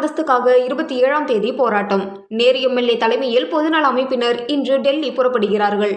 அந்தஸ்துக்காக இருபத்தி ஏழாம் தேதி போராட்டம். நேரு எம்எல்ஏ தலைமையில் பொதுநல அமைப்பினர் இன்று டெல்லி புறப்படுகிறார்கள்.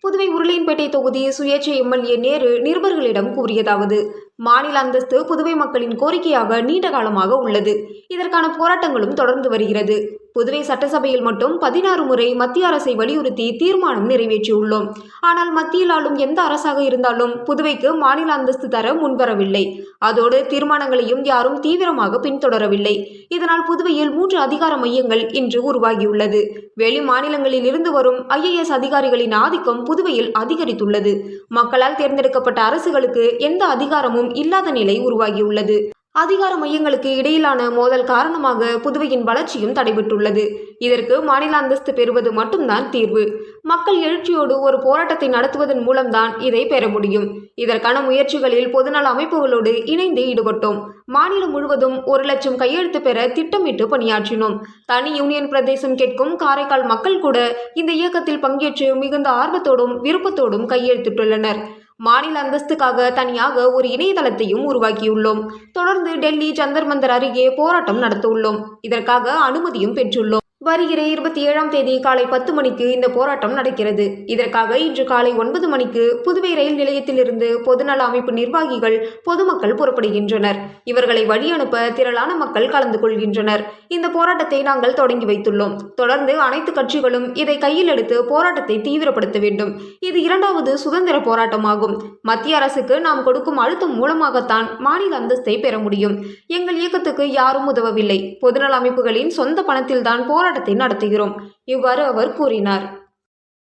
புதுவை உருளையன்பேட்டை தொகுதி சுயேட்சை எம்எல்ஏ நேரு நிருபர்களிடம் கூறியதாவது மாநில அந்தஸ்து புதுவை மக்களின் கோரிக்கையாக நீண்ட காலமாக உள்ளது. இதற்கான போராட்டங்களும் தொடர்ந்து வருகிறது. புதுவை சட்டசபையில் மட்டும் பதினாறு முறை மத்திய அரசை வலியுறுத்தி தீர்மானம் நிறைவேற்றியுள்ளோம். ஆனால் மத்தியில் ஆளும் எந்த அரசாக இருந்தாலும் புதுவைக்கு மாநில அந்தஸ்து தர முன்வரவில்லை. அதோடு தீர்மானங்களையும் யாரும் தீவிரமாக பின்தொடரவில்லை. இதனால் புதுவையில் மூன்று அதிகார மையங்கள் இன்று உருவாகியுள்ளது. வெளி மாநிலங்களில் இருந்து வரும் ஐஏஎஸ் அதிகாரிகளின் ஆதிக்கம் புதுவையில் அதிகரித்துள்ளது. மக்களால் தேர்ந்தெடுக்கப்பட்ட அரசுகளுக்கு எந்த அதிகாரமும் இல்லாத நிலை உருவாகியுள்ளது. அதிகார மையங்களுக்கு இடையிலான மோதல் காரணமாக புதுவையின் வளர்ச்சியும் தடைபட்டுள்ளது இதற்கு மாநில அந்தஸ்து பெறுவது மட்டும்தான் தீர்வு. மக்கள் எழுச்சியோடு ஒரு போராட்டத்தை நடத்துவதன் மூலம்தான் இதை பெற முடியும். இதற்கான முயற்சிகளில் பொதுநல அமைப்புகளோடு இணைந்து ஈடுபட்டோம். மாநிலம் முழுவதும் ஒரு லட்சம் கையெழுத்து பெற திட்டமிட்டு பணியாற்றினோம். தனி யூனியன் பிரதேசம் கேட்கும் காரைக்கால் மக்கள் கூட இந்த இயக்கத்தில் பங்கேற்று மிகுந்த ஆர்வத்தோடும் விருப்பத்தோடும் கையெழுத்திட்டுள்ளனர். மாநில அந்தஸ்துக்காக தனியாக ஒரு இணையதளத்தையும் உருவாக்கியுள்ளோம். தொடர்ந்து டெல்லி சந்தர்மந்தர் அருகே போராட்டம் நடத்த உள்ளோம் இதற்காக அனுமதியும் பெற்றுள்ளோம். வருகிற இருபத்தி ஏழாம் தேதி காலை பத்து மணிக்கு இந்த போராட்டம் நடக்கிறது. இதற்காக இன்று காலை ஒன்பது மணிக்கு புதுவை ரயில் நிலையத்திலிருந்து பொதுநல அமைப்பு நிர்வாகிகள் பொதுமக்கள் புறப்படுகின்றனர். இவர்களை வழி அனுப்ப திரளான மக்கள் கலந்து கொள்கின்றனர். இந்த போராட்டத்தை நாங்கள் தொடங்கி வைத்துள்ளோம். தொடர்ந்து அனைத்து கட்சிகளும் இதை கையில் எடுத்து போராட்டத்தை தீவிரப்படுத்த வேண்டும். இது இரண்டாவது சுதந்திர போராட்டமாகும். மத்திய அரசுக்கு நாம் கொடுக்கும் அழுத்தம் மூலமாகத்தான் மாநில அந்தஸ்தை பெற முடியும். எங்கள் இயக்கத்துக்கு யாரும் உதவவில்லை. பொதுநல அமைப்புகளின் சொந்த பணத்தில்தான் போராட்டம் போராட்டத்தை நடத்துகிறோம். இவ்வாறு அவர் கூறினார்.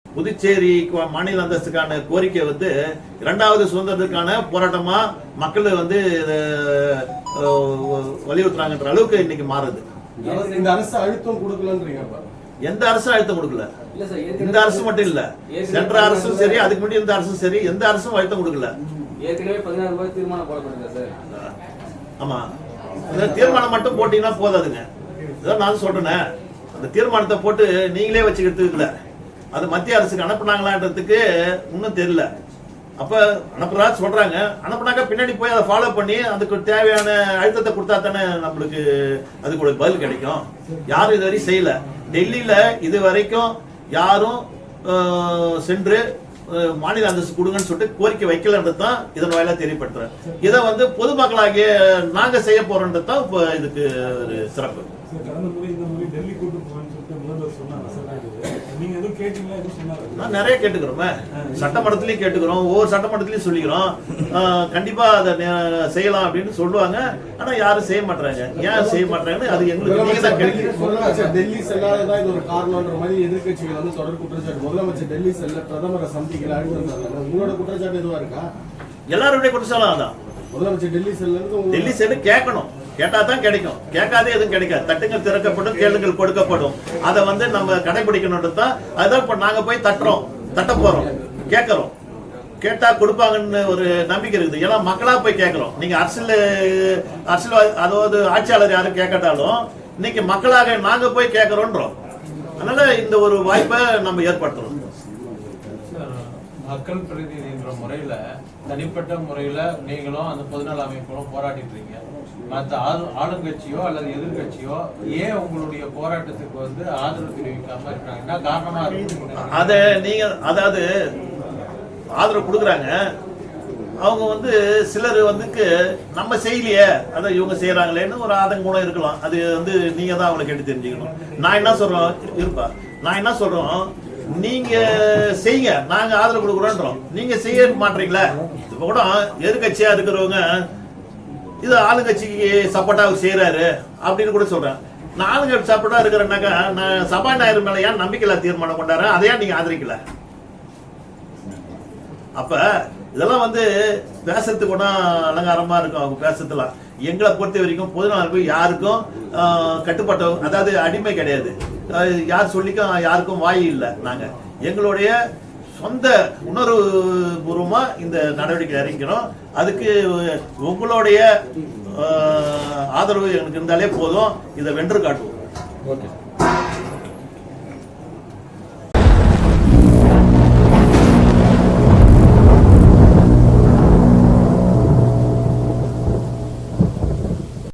புதுச்சேரி மாநில அந்தஸ்துக்கான கோரிக்கை வந்து இரண்டாவது சுதந்திரத்துக்கான போராட்டமா மக்கள் வந்து வலியுறுத்துறாங்கன்ற அளவுக்கு இன்னைக்கு மாறுது. இந்த அரசு அழுத்தம் கொடுக்கலன்றீங்க எந்த அரசும் அழுத்தம் கொடுக்கல. இல்ல சார் இந்த அரசு மட்டும் இல்ல. சென்ற அரசும் சரி அதுக்கு முன்னாடி இந்த அரசும் சரி எந்த அரசும் அழுத்தம் கொடுக்கல. ஏற்கனவே பதினாறு ரூபாய் தீர்மானம் போடப்பட்டிருக்கா சார். ஆமா. இந்த தீர்மானம் மட்டும் போட்டீங்கன்னா போதாதுங்க. இதான் நான் சொல்றேனே. அந்த தீர்மானத்தை போட்டு நீங்களே வச்சுக்கிறதுக்கு இல்லை அது மத்திய அரசுக்கு அனுப்புனாங்களான்றதுக்கு இன்னும் தெரியல. அப்போ அனுப்புறா சொல்கிறாங்க அனுப்புனாக்க பின்னாடி போய் அதை ஃபாலோ பண்ணி அதுக்கு தேவையான அழுத்தத்தை கொடுத்தா தானே நம்மளுக்கு அதுக்கு ஒரு பதில் கிடைக்கும். யாரும் இதுவரையும் செய்யலை. செய்யல இது வரைக்கும் யாரும் சென்று மாநில அந்தஸ்து கொடுங்கன்னு சொல்லிட்டு கோரிக்கை வைக்கலன்றது தான் இதன் வாயிலா தெரியப்படுத்துறேன். இதை வந்து பொதுமக்களாகிய நாங்க செய்ய போறோன்றது தான் இப்போ இதுக்கு ஒரு சிறப்பு. நான் நிறைய கேட்டுக்கிறோமே சட்டமன்றத்திலயும் கேட்டுக்கிறோம் ஒவ்வொரு சட்டமன்றத்திலயும் சொல்லிக்கிறோம். கண்டிப்பா அதை செய்யலாம் அப்படின்னு சொல்லுவாங்க. ஆனா யாரும் செய்ய மாட்டாங்க ஏன் செய்ய மாட்டாங்கன்னு அது எங்களுக்கு நீங்க தான் டெல்லி கேட்குறீங்க முதலமைச்சர் டெல்லி செல்லாததான் இது ஒரு காரணம்ன்ற மாதிரி எதிர்க்கட்சிகள் வந்து தொடர் குற்றச்சாட்டு. முதலமைச்சர் டெல்லி செல்ல பிரதமரை உங்களோட குற்றச்சாட்டு எதுவா இருக்கா? எல்லாருடைய குற்றச்சாலும் அதான். முதலமைச்சர் டெல்லி செல்லது டெல்லி சைடு கேட்கணும். கேட்டா தான் கிடைக்கும். கேட்காதே எதுவும் கிடைக்காது. தட்டுங்கள் திறக்கப்படும் கேளுங்கள் கொடுக்கப்படும். அதை வந்து நம்ம கடைபிடிக்கணும்ன்றது தான். அதுதான் இப்ப நாங்க போய் தட்டுறோம். தட்ட போறோம். கேட்கறோம். கேட்டா கொடுப்பாங்கன்னு ஒரு நம்பிக்கை இருக்குது. ஏன்னா மக்களா போய் கேட்கறோம். நீங்க அரசியல் அரசியல் அதாவது ஆட்சியாளர் யாரும் கேட்கட்டாலும் இன்னைக்கு மக்களாக நாங்க போய் கேட்கறோன்றோம். அதனால இந்த ஒரு வாய்ப்பை நம்ம ஏற்படுத்துறோம். மக்கள் பிரதிநிதின்ற முறையில தனிப்பட்ட முறையில நீங்களும் அந்த பொதுநல அமைப்புகளும் போராடிட்டு இருக்கீங்க மற்ற ஆளு- ஆளுங்கட்சியோ அல்லது எதிர்க்கட்சியோ ஏன் உங்களுடைய போராட்டத்துக்கு வந்து ஆதரவு தெரிவிக்காம இருக்காங்க? என்ன காரணமா இருக்கு? அத நீங்க அதாவது ஆதரவு கொடுக்குறாங்க. அவங்க வந்து சிலர் வந்துக்கு நம்ம செய்யலையே அதை இவங்க செய்யறாங்களேன்னு ஒரு ஆதங்கூடம் இருக்கலாம். அது வந்து நீங்க தான் அவங்களை கேட்டு தெரிஞ்சுக்கணும். நான் என்ன சொல்றோம்? இருப்பா. நான் என்ன சொல்றோம்? நீங்க செய்யுங்க. நாங்க ஆதரவு கொடுக்குறோன்றோம். நீங்க செய்ய மாட்டீங்களா? இப்ப கூட எதிர்கட்சியா இருக்கிறவங்க இது ஆளுங்கட்சிக்கு சப்போர்ட்டா செய்யறாரு அப்படின்னு கூட சொல்றேன். நான் ஆளுங்கட்சி சப்போர்ட்டா இருக்கிறேன்னாக்கா நான் சபாநாயகர் மேல ஏன் நம்பிக்கையில தீர்மானம் கொண்டாடுறேன் அதையா நீங்க ஆதரிக்கல? அப்ப இதெல்லாம் வந்து பேசுறதுக்கு கூட அலங்காரமா இருக்கும் அவங்க பேசுறதுலாம். எங்களை பொறுத்த வரைக்கும் பொதுநலருக்கு யாருக்கும் கட்டுப்பட்ட அதாவது அடிமை கிடையாது. யார் சொல்லிக்கும் யாருக்கும் வாய் இல்லை நாங்க. எங்களுடைய சொந்த உணர்வு பூர்வமா இந்த நடவடிக்கை இறங்கிக்கிறோம் அதுக்கு உங்களுடைய ஆதரவு எனக்கு இருந்தாலே போதும். இதை வென்று காட்டுவோம். ஓகே.